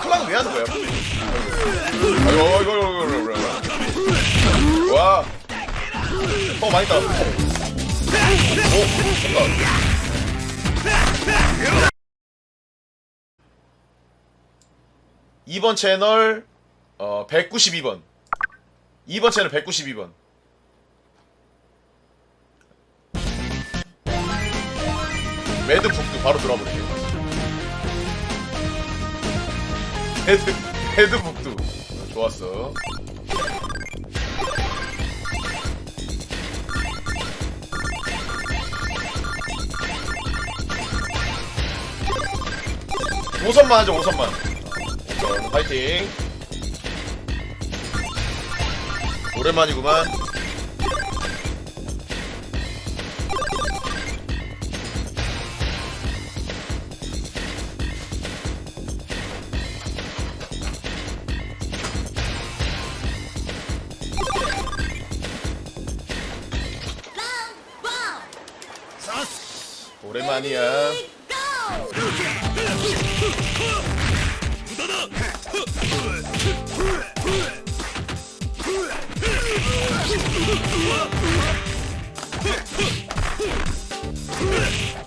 클락은 왜 하는 거야? 아이고 아이고 아이고 아이고 와. 어 많이 따. 오 잠깐. 이번 채널 어 192번. 2번 채널 192번. 매드 북도 바로 들어볼게요. 매드 매드 북도 좋았어. 오선만 하자 오선만. 자, 파이팅. 오랜만이구만.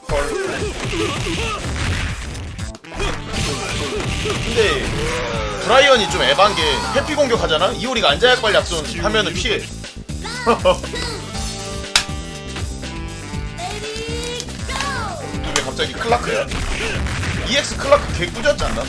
헐. 근데 브라이언이 좀 에반 게 회피 공격하잖아. 이효리가 안자약발 약손 하면은 피해. 갑자기 클라크야? EX 클라크 개 꾸졌지 않나?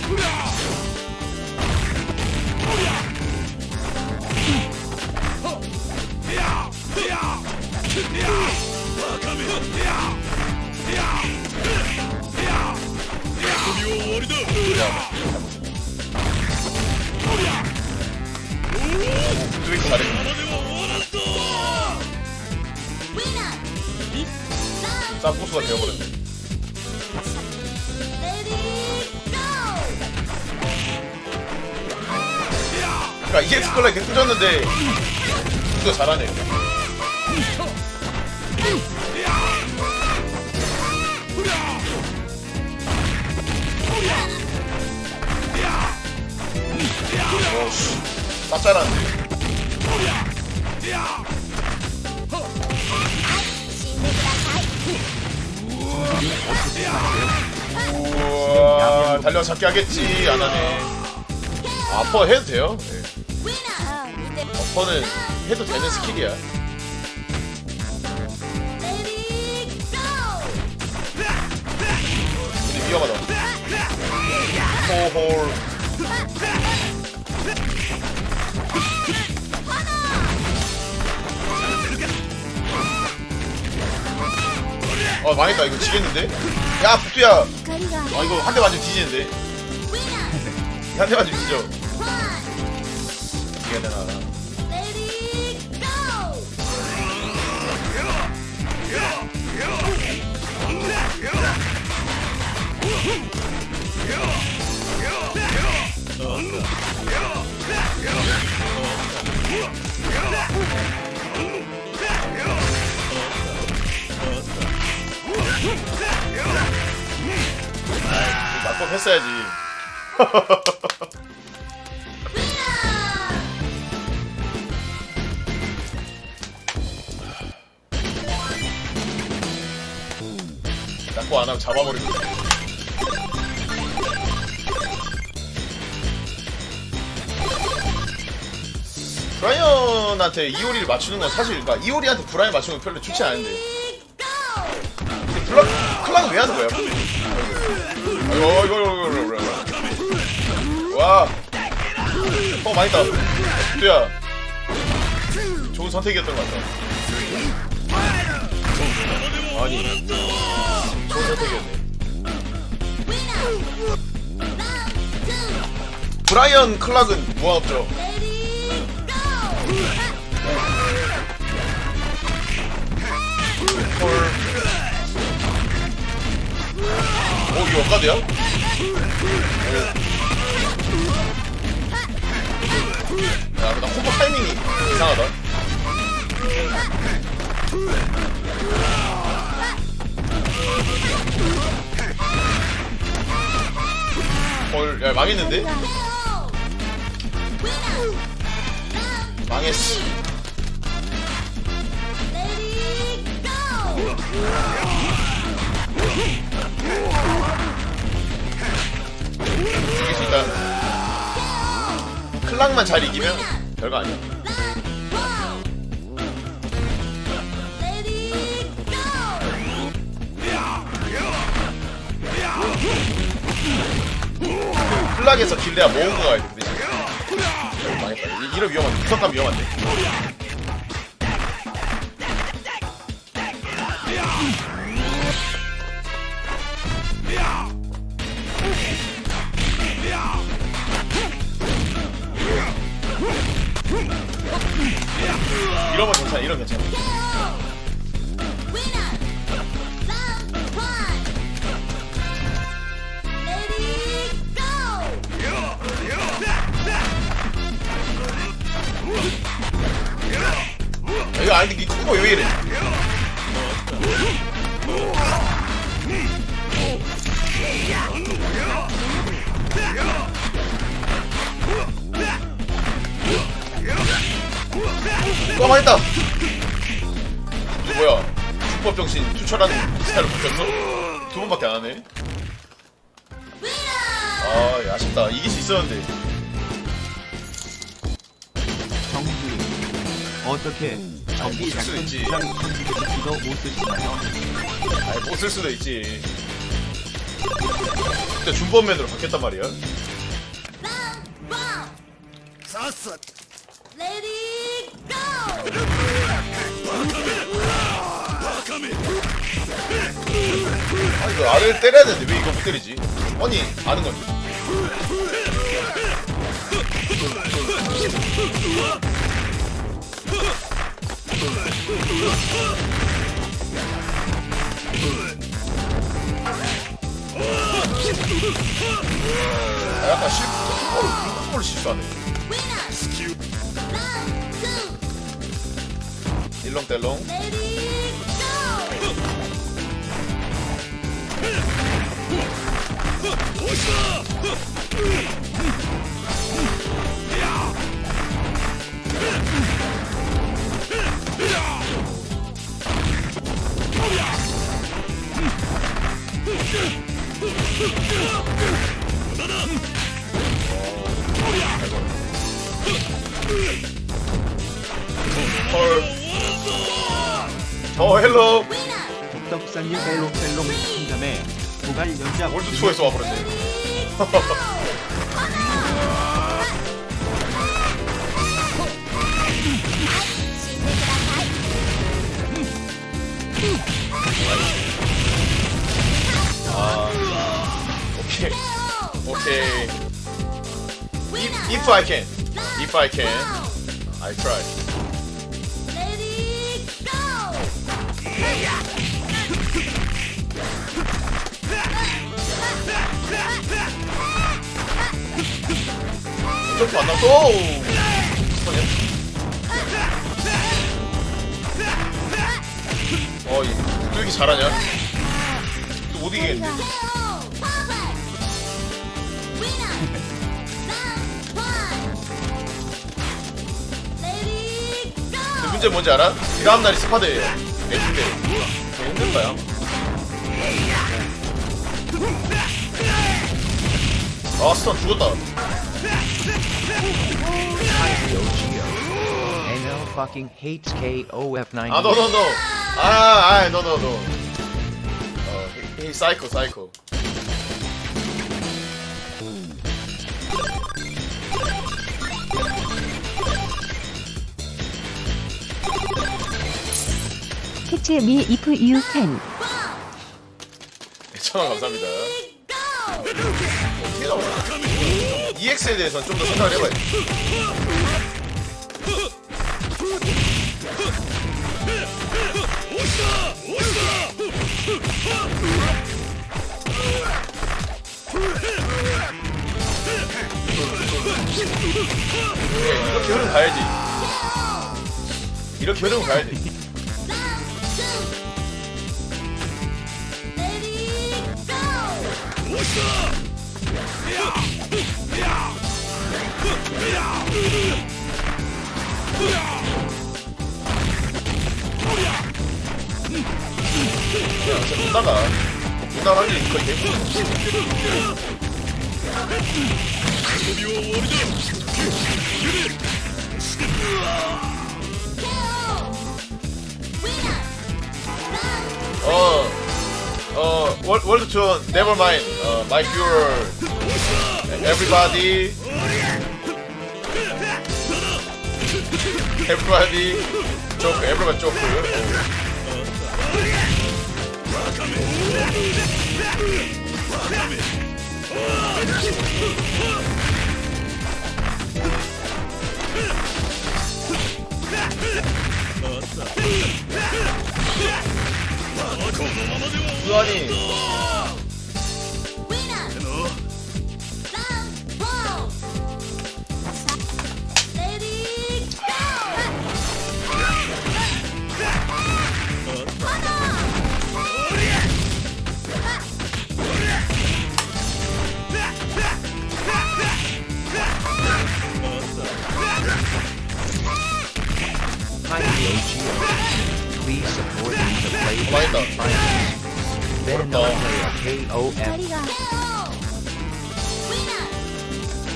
잘해? 쌉고수가 되어버렸네. 그니까 EX 개 꾸졌는데 이거 잘하네. 오씨, 쌉잘한데. 우와, 달려 잡기 하겠지. 안 하네. 아퍼 해도 돼요? 네. 어퍼는 해도 되는 스킬이야. 근데 위험하다. 호홀. 어 망했다 이거 지겠는데? 야 북두야 아 이거 한 대 맞으면 뒤지는데 한 대 맞으면 뒤져 해야 되나 낙법 했어야지 낙법 안 하고 잡아버리고 브라이언한테 이효리를 맞추는 건 사실 그러니까 이효리한테 브라이언 맞추는 건 별로 좋지 않은데 근데 클락, 클락은 왜 하는 거야? 아이고 아이고 아이고 아이고 와. 어 많이 따. 두야. 좋은 선택이었던 것 같아. 아니. 선택이었네. 브라이언 클락은 무한없죠. 헐. 어, 이게 역가드야? 야, 나 콤보 타이밍이 이상하다. 야 망했는데? 망했어. 이길. 클락만 잘 이기면 별거 아니야. 클락에서 길레야 모으고 가야 돼. 근데 지금. 아이고, 망했다. 이- 이런 위험한데. 구석감 위험한데. 투철하는 스타일로 바뀌었어? 두 번밖에 안 하네. 아, 야, 아쉽다. 이길 수 있었는데. 정규 어떻게 정기 못쓸 수도 작전 있지. 컴퓨터도 못 쓰시나요? 아이, 못쓸 수도 있지. 그때 준법맨으로 바뀌었단 말이야. It go! 아, 이거 알을 때려야 되는데 왜 이거 못 때리지? 아니, 아는 건데. 아, 약간 실, 걸, 걸 실수하네. 일렁뗄렁. 헐. 어, 헬로. 독덕산님 벨롱벨롱 한 다음에 고갈 연장 월드 투어에서 와버렸네. 아, 오케이, 오케이. If, if I can, if I can, I try. 점프 안 나왔어. 오! 어, 이 뚫기 잘하냐? 또 못 이기겠는데? 근데 문제 뭔지 알아? 그 다음 날이 스파드예요. 애인데 되게 힘든 거야. 아 스턴 죽었다. NL fucking hates KOF90. 아, 너, 너, 너. 아, 아, 너, 너, 너. 어, 이, 이 사이코, 사이코. 캐치 미 if you can. 1,000원 감사합니다. 어떻게 나오나? EX에 대해서는 좀 더 생각을 해봐야 돼. 네, 이렇게 흐름 가야지. 이렇게 흐름 가야 돼. 확률이 거의 대부분 어, 어, 월, 월드 투어, never mind. 어, my viewer, everybody, joke, everyone joke. 수환이 Hi AGO.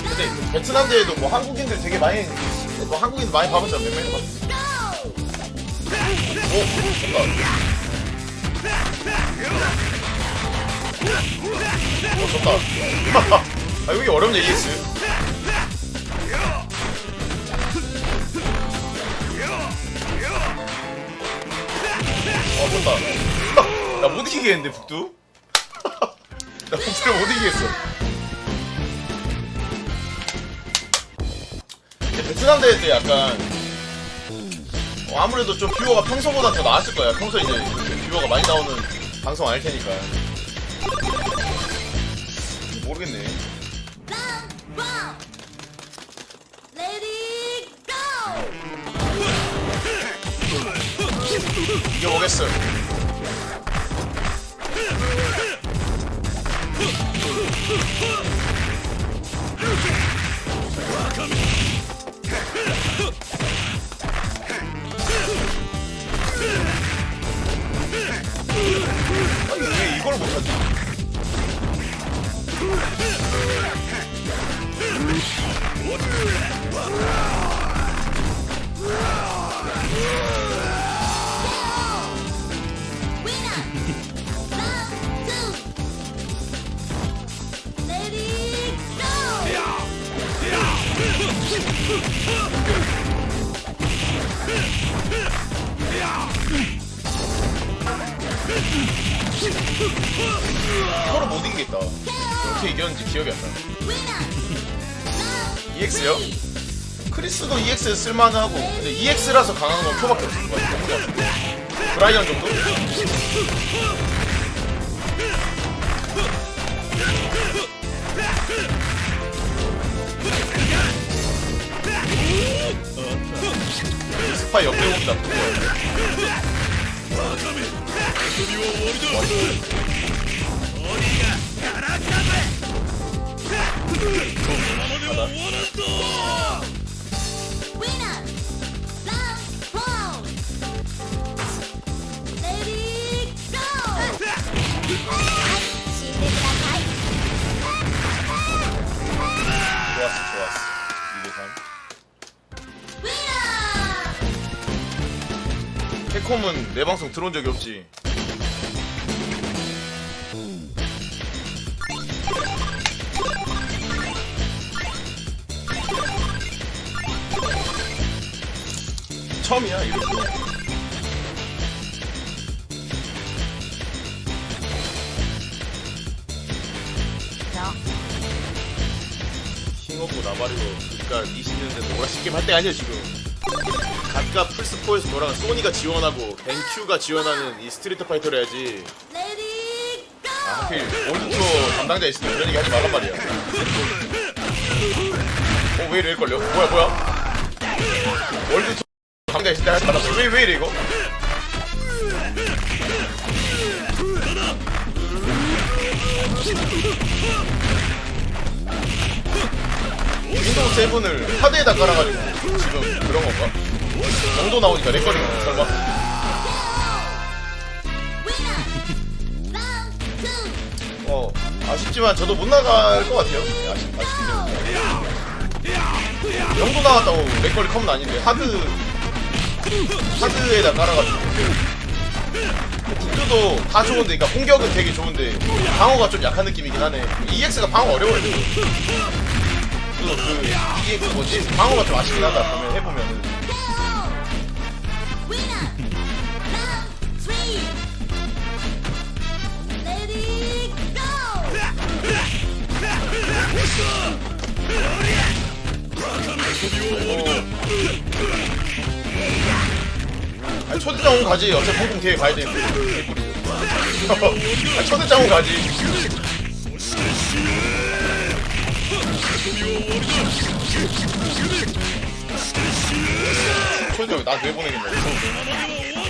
근데 그 베트남 대회도 뭐 한국인들 되게 많이 뭐 한국인 많이 봐봤잖아 몇 봤어. 오, 좋다. 오, 좋다. 아 여기 어렵네 EX. 어 좋다. 나 못 이기겠는데 북두? 나 북두를 못 이기겠어. 베트남 대회 때 약간 어, 아무래도 좀 뷰어가 평소보다 더 나았을 거야. 평소 이제 뷰어가 많이 나오는 방송 아닐 테니까. 모르겠네. 이겨보겠어. 왜 이걸 못하지? EX에 쓸만하고 근데 EX라서 강한 건 표밖에 없을 것 같아. 너무 같은데. 브라이언 정도? 스파이 역대공이다. 좋 내 방송 들어온 적이 없지. 처음이야, 이렇게. 킹오브 나발이고 그니까 20년대 노라시 게임 할때 아니야 지금 각각 플스4에서 노랑 소니가 지원하고 벤큐가 지원하는 이 스트리트 파이터를 해야지. 아 하필 올드투어 담당자 있으니 그런 얘기 하지 말란 말이야. 어 왜 이래 걸려 뭐야 뭐야? 월드투어 담당자 있을 때 하지 말란 말이야 왜왜 이래 이거? 윈도우 7을 하드에다 깔아가지고 지금 그런 건가? 영도 나오니까 렉거리가 설마? 어 아쉽지만 저도 못 나갈 것 같아요. 네, 아쉽 아쉽긴데. 영도 나왔다고 렉거리 컴은 아닌데 하드 하드에다 깔아가지고. 국주도 다 좋은데, 그러니까 공격은 되게 좋은데 방어가 좀 약한 느낌이긴 하네. EX가 방어 어려워요. 이게 그 뭐지 방어가 좀 아쉽긴 하다 보면 해보면은. 아니, 초대장 온 가지. 어차피 홍콩 대회 가야 되는데. 아니, 초대장 온 가지. 초대장 나한테 왜 보내겠냐.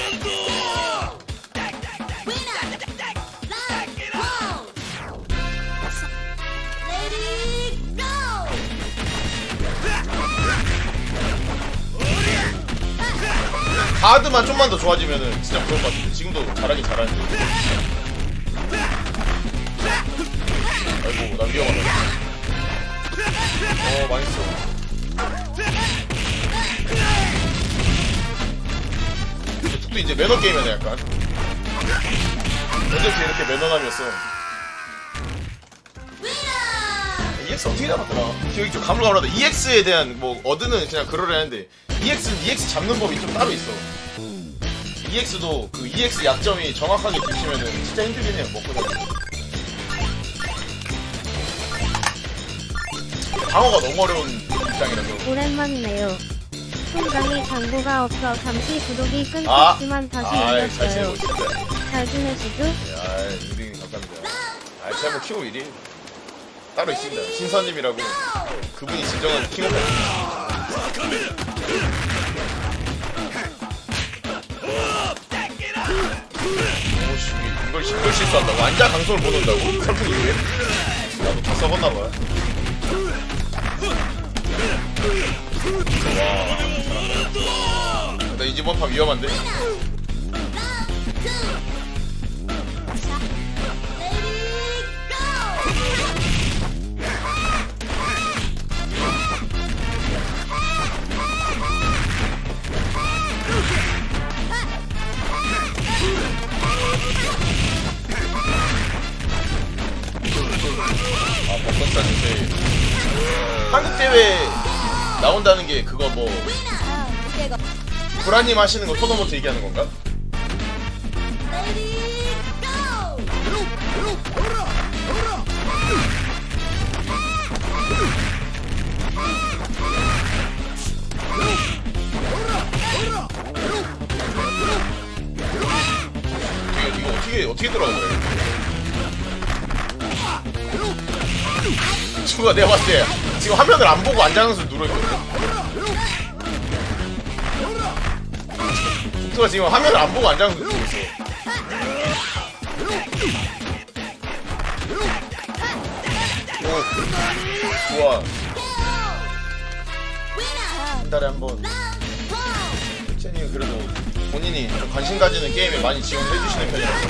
가드만 좀만 더 좋아지면은 진짜 좋을 것 같은데. 지금도 잘하긴 잘하는데. 아이고, 나 위험하다. 어, 망했어. 이제 툭도 이제 매너 게임이네, 약간. 언제부터 이렇게 매너남이었어. EX 어떻게 잡았더라? 기억이 좀 가물가물하다. EX에 대한 뭐 어드는 그냥 그러려 했는데 EX는 EX 잡는 법이 좀 따로 있어. EX도 그 EX 약점이 정확하게 들키면은 진짜 힘들긴 해요. 먹고 살기. 방어가 너무 어려운 입장이라서. 오랜만이네요. 통장에 잔고가 없어 잠시 구독이 아, 끊겼지만 다시 아, 잘 올렸어요. 있습니다. 잘 지내시죠? 아, 우리 감사합니다. 아, 제가 뭐 키고 일이 따로 있습니다. 신선님이라고 그분이 진정한 킹오브. 이걸 이걸 실수한다고? 앉아 강성을 못 온다고? 설풍이 왜? 나도 다 썩었나 봐. 와, 잘한다. 나 이집 원파 위험한데? 브라님 하시는 거 토너먼트 얘기하는 건가? 어떻게 어떻게 들어가 그래? 친구가 내가 봤을 때 지금 화면을 안 보고 앉아서 누르거 든. 친구가 지금 화면을 안 보고 누르고 있어. 오, 좋아. 한 달에 한 번. 쟤님 그래도 본인이 좀 관심 가지는 게임에 많이 지원해 주시는 편이라서.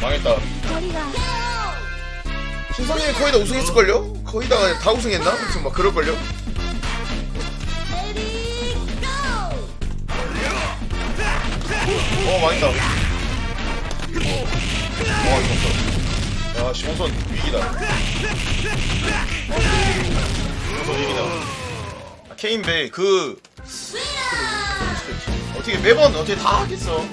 망했다. 신선님이 거의 다 우승했을걸요? 거의 다, 다 우승했나? 아무튼 막 그럴걸요? 어, 망했다. 어, 이겼어. 야, 시공선 위기다. 시공선 위기다. 아, 케인 베이, 그, 어떻게 매번 어떻게 다 하겠어?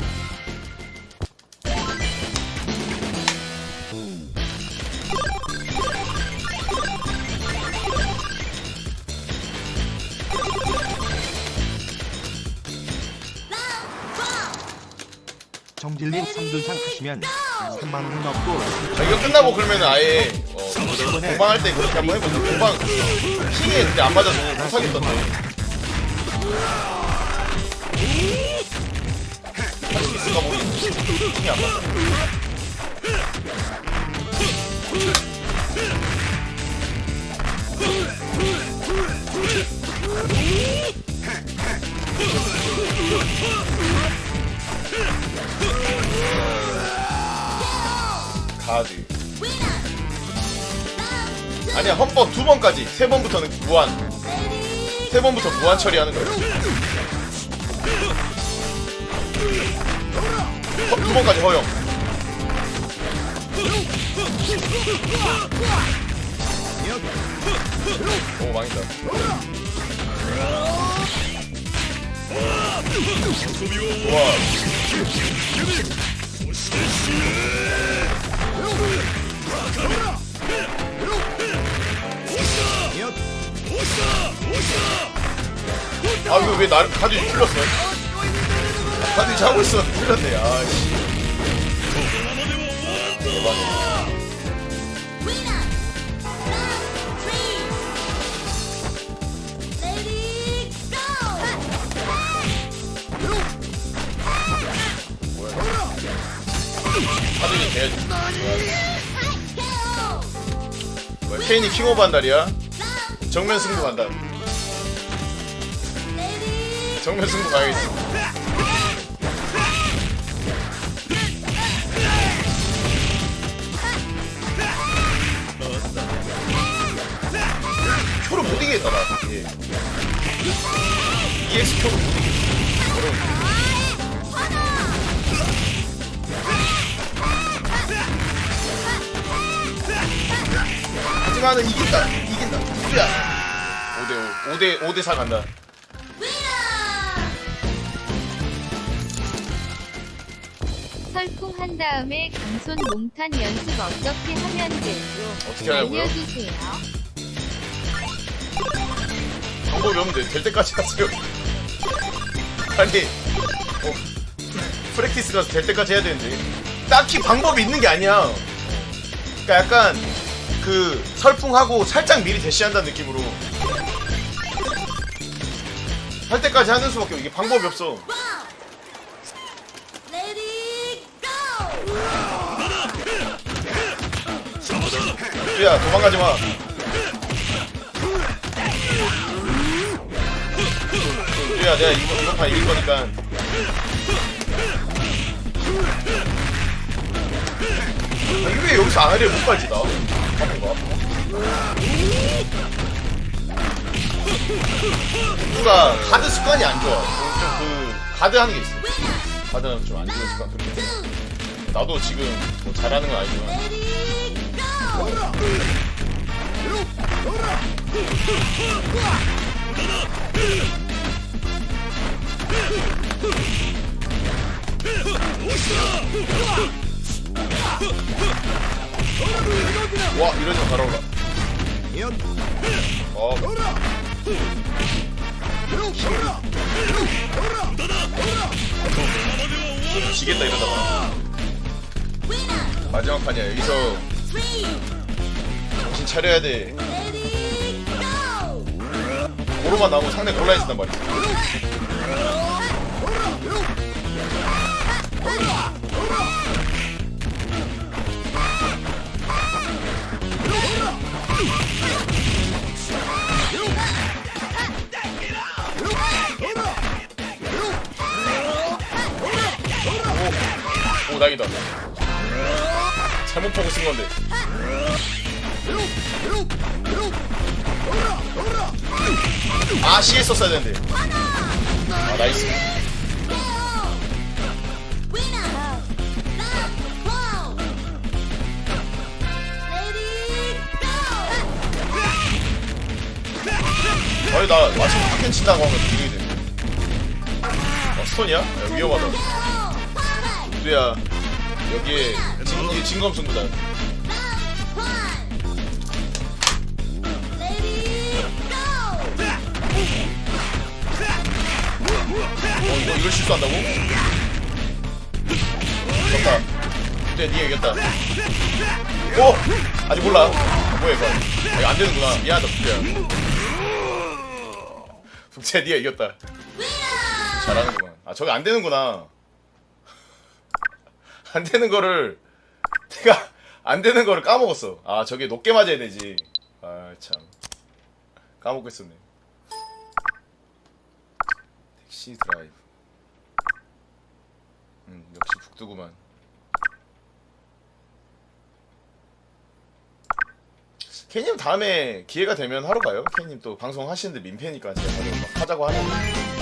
정질린 3등상 하시면 3만원 넣고 자 이거 끝나고 그러면 아예 어, 공방할 때 그렇게 한번 해보자. 공방 핑이 근데 안 맞아서 못하겠던데 할 수 있을까 모르겠는데 핑이 안 맞아. 가드 아니야 헌법 두 번까지. 세 번부터는 무한. 세 번부터 무한 처리하는 거야. 허, 두 번까지 허용. 오 망했다. 와 아 이거 왜 나를 카드 풀렸어? 카드 자고 있어. 풀렸네. 아씨. 대박이네 카드이 돼야지. 뭐야 케인이 킹오브 한달이야? 정면 승부 간다 정면 승부 가야겠어. 표를 못 이기겠다 나. 예. EX 표를 못 이기겠어 하지만은 이긴다 이긴다 누구야 5대5 5대 5대 4 간다 설풍 한 다음에 강손 몽탄 연습 어떻게 하면 돼요? 어떻게 하냐고요? 알려주세요. 방법이 없는데 될 때까지 하세요 아니 어, 프랙티스 가서 될 때까지 해야 되는데 딱히 방법이 있는 게 아니야 그러니까 약간 그 설풍하고 살짝 미리 대시한다는 느낌으로 할 때까지 하는 수밖에 없- 이게 방법이 없어 야 도망가지 마 야, 내가 이거 이번 판 이길 거니까. 아, 이게 왜 여기서 안 하려 못 가지 나? 누가 가드 습관이 안 좋아. 좀그 가드 하는 게 있어. 가드는 좀 안 좋은 습관 그렇게. 나도 지금 뭐 잘하는 건 아니지만. 와 이러지마 잘 올라. 어. 좀 지겠다 이러다가. 마지막 판이야 여기서. 정신 차려야 돼. 고로만 나오면 상대 곤란해진단 말이야 오 낙이다. 잘못 보고 쓴 건데. 아 CS 썼어야 되는데. 아 나이스. 아니 나 마침 파켄 친다고 하면 이게 돼 어, 스톤이야? 야, 위험하다. 누야 여기에 진, 이게 진검승부다. 어 이거 이걸 실수한다고? 좋다. 근데 니가 이겼다. 오! 아직 몰라. 뭐야 이거. 아, 이거 안 되는구나. 미안하다 북재야. 북재 니가 이겼다. 잘하는구만. 아 저게 안 되는구나 안 되는 거를 내가 안 되는 거를 까먹었어 아 저게 높게 맞아야 되지 아 참 까먹고 있었네 C 드라이브. 음 역시 북두구만. 케이님 다음에 기회가 되면 하러 가요. 케이님 또 방송 하시는데 민폐니까 제가 하자고 하는.